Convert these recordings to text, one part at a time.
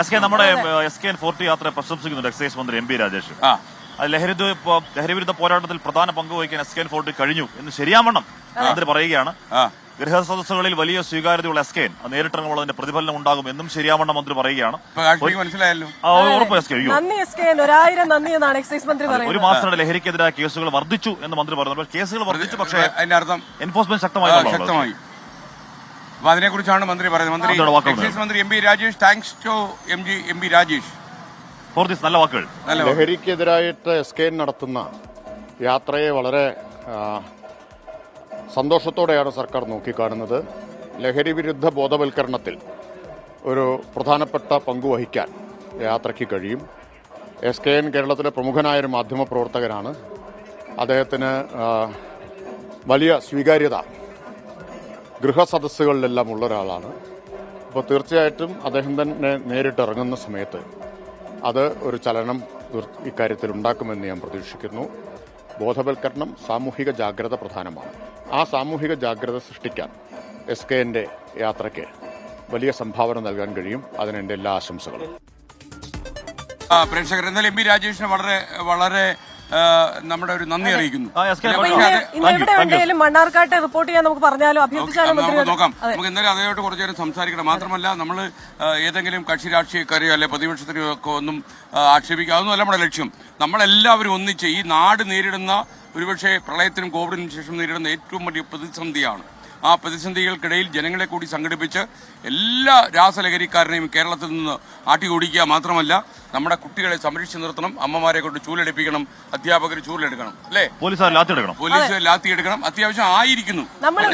S K നമ്മുടെ S K N forty യാത്ര പ്രശംസിക്കുന്നുണ്ട് എക്സൈസ് മന്ത്രി എം പി രാജേഷ്. ലഹരി ലഹരിവിരുദ്ധ പോരാട്ടത്തിൽ പ്രധാന പങ്ക് വഹിക്കാൻ എസ് കെ എൻ ഫോർട്ടി കഴിഞ്ഞു എന്ന് ശരിയാവണ്ണം മന്ത്രി പറയുകയാണ്. ഗൃഹ സദസ്സുകളിൽ വലിയ സ്വീകാര്യതയുള്ള എസ് കെ നേരിട്ടിറങ്ങുമ്പോൾ അതിന്റെ പ്രതിഫലനം ഉണ്ടാകും എന്നും ശരിയാവണ്ണം മന്ത്രി പറയുകയാണ്. നന്ദി എന്നാണ് എക്സൈസ് മന്ത്രി ഒരു മാസം മാസത്തിനിടെ ലഹരിക്കെതിരായ കേസുകൾ വർദ്ധിച്ചു എന്ന് മന്ത്രി പറഞ്ഞു അപ്പോൾ കേസുകൾ വർദ്ധിച്ചു പക്ഷേ അതിന്റെ അർത്ഥം എൻഫോഴ്സ്മെന്റ് ശക്തമായി. അപ്പൊ അതിനെ കുറിച്ചാണ് മന്ത്രി പറയുന്നത്. മന്ത്രി എക്സൈസ് മന്ത്രി M P Rajesh thanks to M G M P Rajesh. For this നല്ല വാക്കുകൾ. ലഹരിക്കെതിരായിട്ട് എസ് കെ നടത്തുന്ന യാത്രയെ വളരെ സന്തോഷത്തോടെയാണ് സർക്കാർ നോക്കിക്കാണുന്നത്. ലഹരി വിരുദ്ധ ബോധവൽക്കരണത്തിൽ ഒരു പ്രധാനപ്പെട്ട പങ്കുവഹിക്കാൻ യാത്രയ്ക്ക് കഴിയും. എസ് കെ എൻ കേരളത്തിലെ പ്രമുഖനായൊരു മാധ്യമപ്രവർത്തകനാണ്. അദ്ദേഹത്തിന് വലിയ സ്വീകാര്യത ഗൃഹസദസ്സുകളിലെല്ലാം ഉള്ള ഒരാളാണ് അപ്പോൾ തീർച്ചയായിട്ടും അദ്ദേഹം തന്നെ നേരിട്ട് ഇറങ്ങുന്ന സമയത്ത് അത് ഒരു ചലനം ഇക്കാര്യത്തിൽ ഉണ്ടാക്കുമെന്ന് ഞാൻ പ്രതീക്ഷിക്കുന്നു. ബോധവൽക്കരണം സാമൂഹിക ജാഗ്രത പ്രധാനമാണ്. ആ സാമൂഹിക ജാഗ്രത സൃഷ്ടിക്കാൻ എസ് കെ എന്റെ യാത്രയ്ക്ക് വലിയ സംഭാവന നൽകാൻ കഴിയും. അതിന് എന്റെ എല്ലാ ആശംസകളും. പ്രേക്ഷകർ എന്നാലും എം പി രാജേഷിന് വളരെ വളരെ നമ്മുടെ ഒരു നന്ദി അറിയിക്കുന്നു. മണ്ണാർക്കാട്ടെ റിപ്പോർട്ട് ചെയ്യാൻ നമുക്ക് പറഞ്ഞാലോ നമുക്ക് നോക്കാം. നമുക്ക് എന്തായാലും അതേമായിട്ട് കുറച്ചു നേരം സംസാരിക്കണം. മാത്രമല്ല നമ്മൾ ഏതെങ്കിലും കക്ഷി രാഷ്ട്രീയക്കാരെയോ അല്ലെ പ്രതിപക്ഷത്തിനെയോ ഒക്കെ ഒന്നും ആക്ഷേപിക്കുക. അതൊന്നുമല്ല നമ്മുടെ ലക്ഷ്യം. നമ്മളെല്ലാവരും ഒന്നിച്ച് ഈ നാട് നേരിടുന്ന ഒരുപക്ഷെ പ്രളയത്തിനും കോവിഡിനും ശേഷം നേരിടുന്ന ഏറ്റവും വലിയ പ്രതിസന്ധിയാണ്. ആ പ്രതിസന്ധികൾക്കിടയിൽ ജനങ്ങളെ കൂടി സംഘടിപ്പിച്ച് എല്ലാ രാസലഹരിക്കാരനെയും കേരളത്തിൽ നിന്ന് ആട്ടിയോടിക്കുക മാത്രമല്ല നമ്മുടെ കുട്ടികളെ സംരക്ഷിച്ചു നിർത്തണം അമ്മമാരെ കൊണ്ട് ചൂലെടുപ്പിക്കണം അധ്യാപകർ ചൂലെടുക്കണം അല്ലേ? പോലീസ് ലാത്തിയെടുക്കണം. പോലീസ് ലാത്തിയെടുക്കണം. അത്യാവശ്യം ആയിരിക്കുന്നു.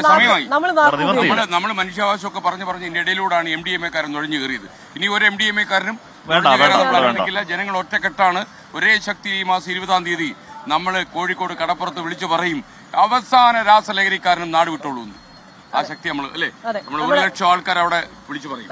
സമയമായി. നമ്മൾ നിവർത്തി. നമ്മൾ നമ്മൾ മനുഷ്യാവകാശമൊക്കെ പറഞ്ഞു പറഞ്ഞ് ഇതിന്റെ ഇടയിലൂടെയാണ് എം ഡി എം എ കാരൻ നുഴഞ്ഞു കയറിയത്. ഇനി ഒരു എം ഡി എം എ കാരനും. ജനങ്ങൾ ഒറ്റക്കെട്ടാണ്. ഒരേ ശക്തി ഈ മാസം ഇരുപതാം തീയതി നമ്മൾ കോഴിക്കോട് കടപ്പുറത്ത് വിളിച്ചു പറയും അവസാന രാസലഹരിക്കാരനും നാട് വിട്ടോളൂ എന്ന്. ആ ശക്തി നമ്മൾ അല്ലേ. നമ്മൾ ഒരു ലക്ഷം ആൾക്കാർ അവിടെ വിളിച്ചു പറയും